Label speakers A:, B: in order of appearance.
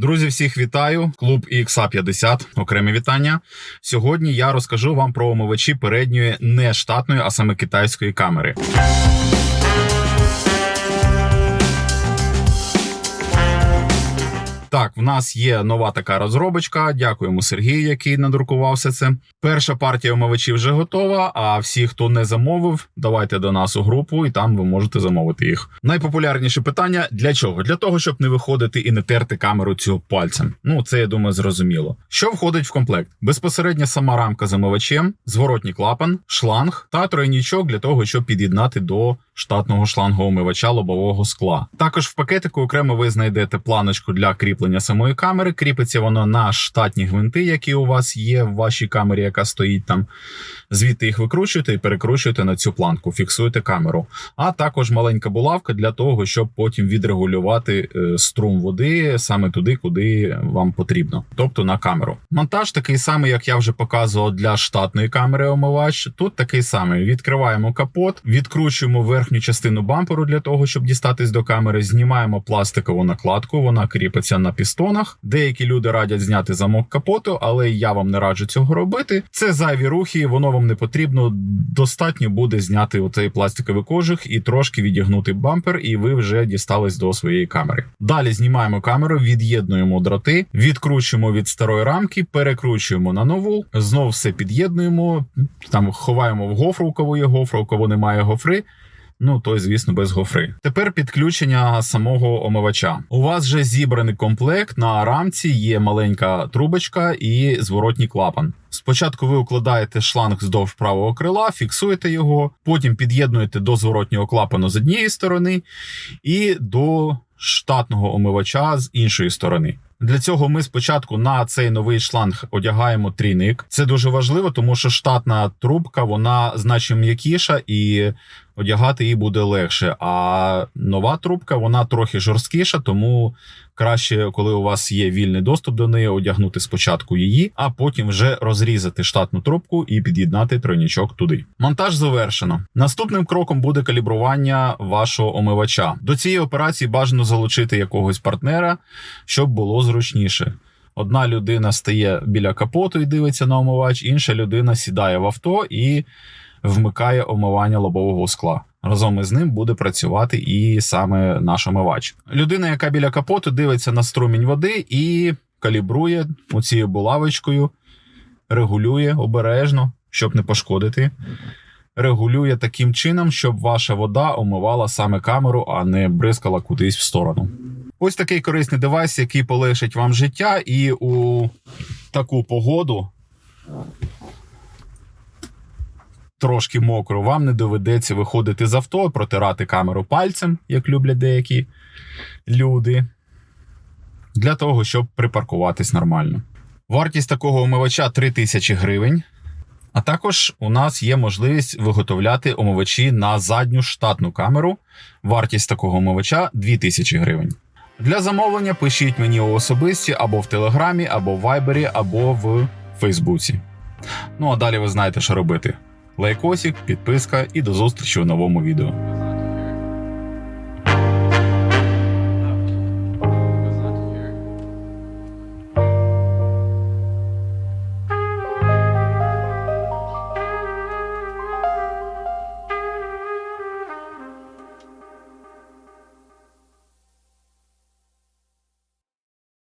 A: Друзі, всіх вітаю! Клуб XA50. Окреме вітання. Сьогодні я розкажу вам про омивачі передньої не штатної, а саме китайської камери. Так, в нас є нова така розробочка. Дякуємо Сергію, який надрукувався це. Перша партія омивачів вже готова. А всі, хто не замовив, давайте до нас у групу, і там ви можете замовити їх. Найпопулярніше питання: для чого? Для того, щоб не виходити і не терти камеру цього пальцем. Ну це я думаю, зрозуміло. Що входить в комплект? Безпосередньо сама рамка з омивачем, зворотній клапан, шланг та тройнічок для того, щоб під'єднати до штатного шлангоомивача лобового скла. Також в пакетику окремо ви знайдете планочку для кріплення самої камери. Кріпиться воно на штатні гвинти, які у вас є в вашій камері, яка стоїть там. Звідти їх викручуєте і перекручуєте на цю планку, фіксуєте камеру. А також маленька булавка для того, щоб потім відрегулювати е, струм води саме туди, куди вам потрібно, тобто на камеру. Монтаж такий самий, як я вже показував для штатної камери омивач. Тут такий самий: відкриваємо капот, відкручуємо верхню частину бамперу для того, щоб дістатись до камери. Знімаємо пластикову накладку, вона кріпиться на пістонах. Деякі люди радять зняти замок капоту, але я вам не раджу цього робити. Це зайві рухи, воно вам не потрібно. Достатньо буде зняти оцей пластиковий кожух і трошки відігнути бампер, і ви вже дістались до своєї камери. Далі знімаємо камеру, від'єднуємо дроти, відкручуємо від старої рамки, перекручуємо на нову, знов все під'єднуємо. Там ховаємо в гофру, у кого є гофра, у кого немає гофри. Ну, той, звісно, без гофри. Тепер підключення самого омивача. У вас вже зібраний комплект. На рамці є маленька трубочка і зворотній клапан. Спочатку ви укладаєте шланг вздовж правого крила, фіксуєте його, потім під'єднуєте до зворотнього клапану з однієї сторони і до штатного омивача з іншої сторони. Для цього ми спочатку на цей новий шланг одягаємо трійник. Це дуже важливо, тому що штатна трубка вона значно м'якіша і одягати її буде легше. А нова трубка вона трохи жорсткіша, тому краще, коли у вас є вільний доступ до неї, одягнути спочатку її, а потім вже розрізати штатну трубку і під'єднати тройнічок туди. Монтаж завершено. Наступним кроком буде калібрування вашого омивача. До цієї операції бажано залучити якогось партнера, щоб було зручніше. Одна людина стає біля капоту і дивиться на омивач, інша людина сідає в авто і вмикає омивання лобового скла. Разом із ним буде працювати і саме наш омивач. Людина, яка біля капоту дивиться на струмінь води і калібрує оцією булавочкою, регулює обережно, щоб не пошкодити. Регулює таким чином, щоб ваша вода омивала саме камеру, а не бризкала кудись в сторону. Ось такий корисний девайс, який полегшить вам життя, і у таку погоду трошки мокро, вам не доведеться виходити з авто, протирати камеру пальцем, як люблять деякі люди, для того, щоб припаркуватись нормально. Вартість такого омивача 3000 гривень. А також у нас є можливість виготовляти омивачі на задню штатну камеру. Вартість такого омивача 2000 гривень. Для замовлення пишіть мені у особисті або в Телеграмі, або в Вайбері, або в Фейсбуці. Ну а далі ви знаєте, що робити. Лайкосик, підписка і до зустрічі у новому відео.